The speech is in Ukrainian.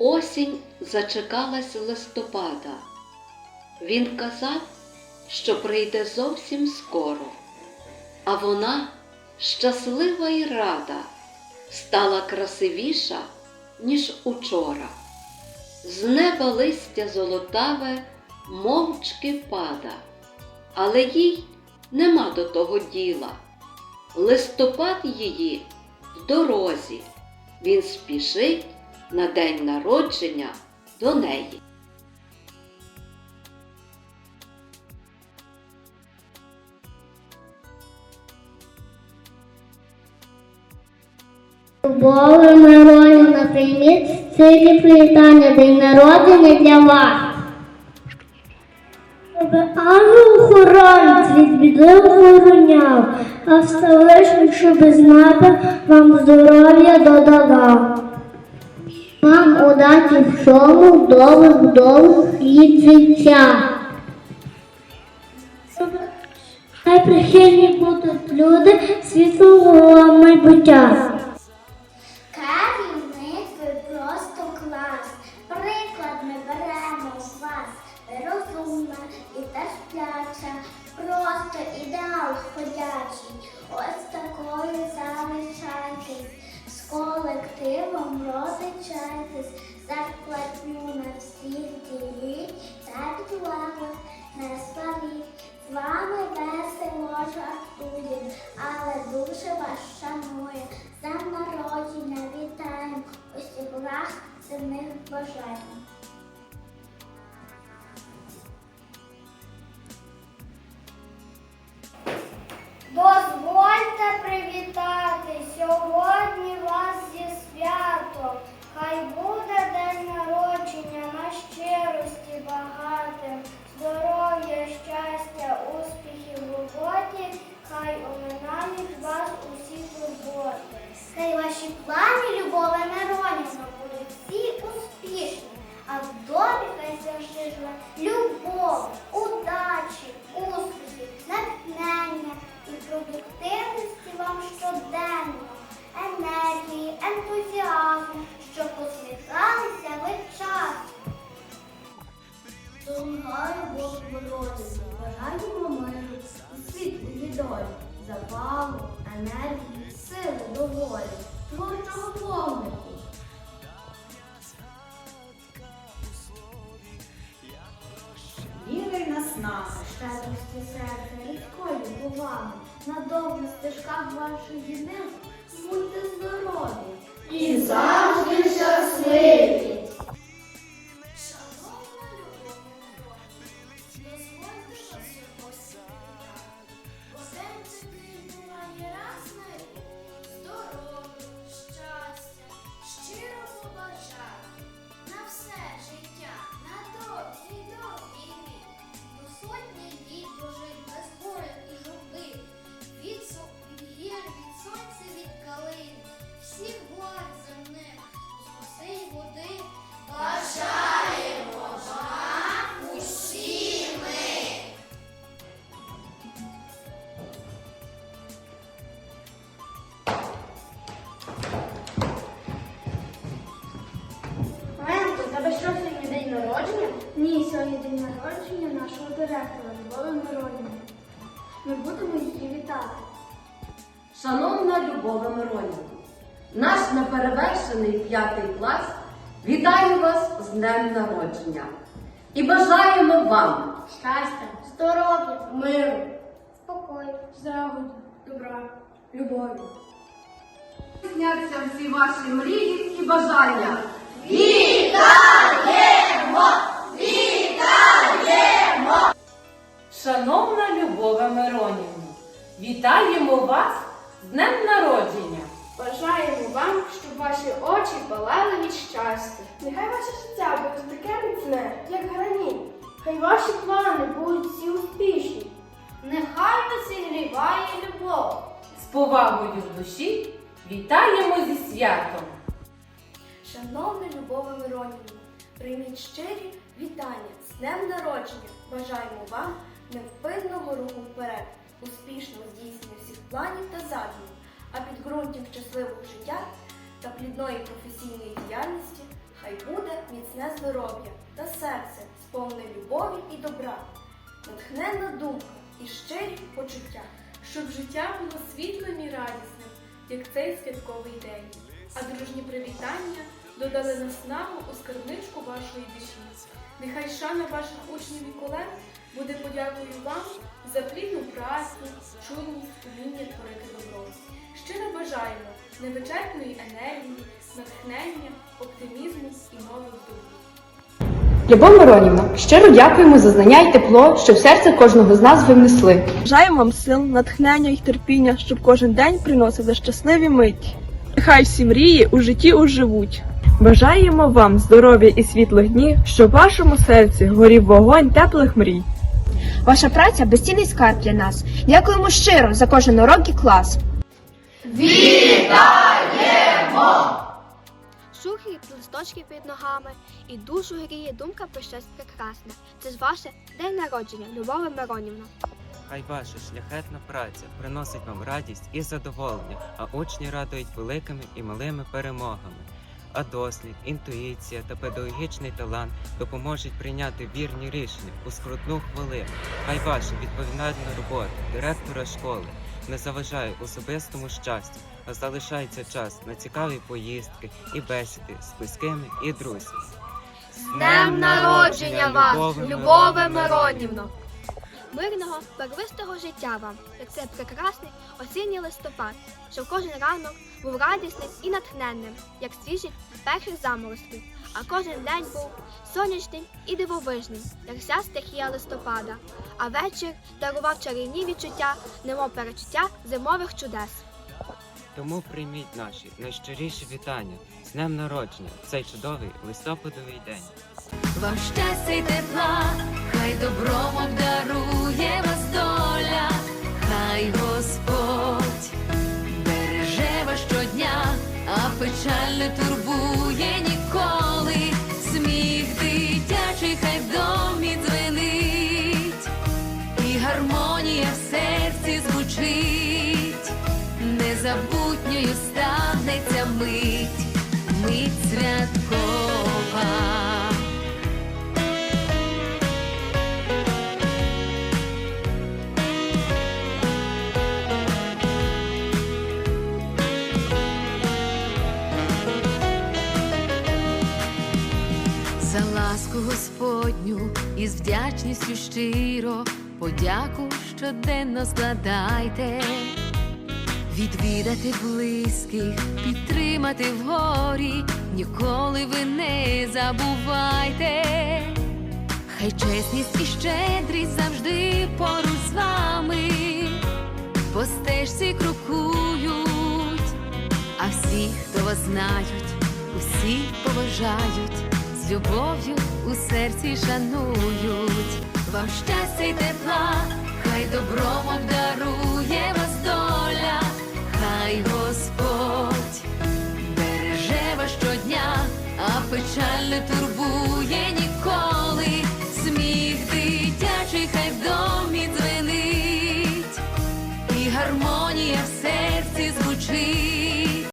Осінь зачекалась листопада. Він казав, що прийде зовсім скоро, а вона, щаслива і рада, стала красивіша, ніж учора. З неба листя золотаве мовчки пада, але їй нема до того діла. Листопад її в дорозі, він спішить на день народження до неї. Любові Миронівна, прийміть силі привітання, день народження для вас. Щоб ангел-охоронець від біди охороняв, а Всевишній, щоб з неба вам здоров'я додавав. Вам удачі всьому, довгих, довгих літ життя. Хай прихильні будуть люди світлого майбуття. Керівник ви просто клас. Приклад ми беремо вас. Розумна і терпляча, просто ідеал ходячий. Ось такою залишайтесь. Колективом розлічайтесь, зарплатню на всіх діліть, та підлеглих не сваріть. З вами весело жартує, але дуже вас шанує. За народження вітаємо, усіх благ земних бажаємо. Ваші любові Миронівна, будуть всі успішні, а в домі хай любов, удачі, успіхів, натхнення і продуктивності вам щоденно, енергії, ентузіазму, щоб посміхалися ви часто. Дорогаю Бог Бородину, бажаємо миру і світлої долі, запалу, енергії, сили доволі, творчого вогнику. Віри нас наснаги, Щедрості серця, людської поваги, на довгих стежках ваших днів будьте здорові. і завжди Ні, сьогодні день народження нашого директора Любові Миронівни. Ми будемо її вітати. Шановна Любова Миронівна, наш неперевершений п'ятий клас вітає вас з днем народження і бажаємо вам Щастя, здоров'я, Миру. Спокою. злагоди, добра, любові. здійсняться всі ваші мрії і бажання. Шановна Любова Миронівна, вітаємо вас з Днем народження! Бажаємо вам, щоб ваші очі палали від щастя. Нехай ваше життя буде таке міцне, як граніт. Хай ваші плани будуть всі успішні. Нехай вас зігріває любов. З повагою в душі вітаємо зі святом! Шановна Любова Миронівна, прийміть щирі вітання з днем народження. Бажаємо вам невпинного руху вперед, успішного здійснення всіх планів та задумів, а підґрунтям щасливого життя та плідної професійної діяльності хай буде міцне здоров'я та серце, сповне любові і добра, натхненна думка і щирі почуття. щоб життя було світлим і радісним, як цей святковий день, а дружні привітання додали наснагу у скарбничку вашої душі. Нехай шана ваших учнів і колег буде подякою вам за плідну працю, чуйність, уміння творити добро. Щиро бажаємо невичерпної енергії, натхнення, оптимізму і нових здобутків. Любов Миронівна, щиро дякуємо за знання і тепло, що в серце кожного з нас ви внесли. Бажаємо вам сил, натхнення і терпіння, щоб кожен день приносили щасливі миті. Нехай всі мрії у житті уживуть. Бажаємо вам здоров'я і світлих днів, щоб в вашому серці горів вогонь теплих мрій. Ваша праця безцінний скарб для нас. Дякуємо щиро за кожен урок і клас. Сухі листочки під ногами і душу гріє думка про щось прекрасне. Це ж ваше день народження, Любові Миронівна. Хай ваша шляхетна праця приносить вам радість і задоволення, а учні радують великими і малими перемогами. А дослід, інтуїція та педагогічний талант допоможуть прийняти вірні рішення у скрутну хвилину. Хай ваша відповідальна робота директора школи не заважає особистому щастю, а залишається час на цікаві поїздки і бесіди з близькими і друзями. З Днем народження вас, Любове Миронівно! Мирного, барвистого життя вам, як цей прекрасний осінній листопад, щоб кожен ранок був радісним і натхненним, як свіжі перших заморозків, а кожен день був сонячним і дивовижним, як вся стихія листопада, а вечір дарував чарівні відчуття, немов перечуття зимових чудес. Тому прийміть наші найщиріші вітання з днем народження в цей чудовий листопадовий день. Вам щастя й тепла, хай добром Господню і з вдячністю щиро подяку щоденно складайте, відвідати близьких, підтримати в горі, ніколи ви не забувайте. Хай чесність і щедрість завжди поруч з вами, по стежці крокують, а всі, хто вас знають, усі поважають, любов'ю у серці шанують. Вам щастя й тепла, хай добром обдарує вас доля, хай Господь береже вас щодня, а печальне турбує.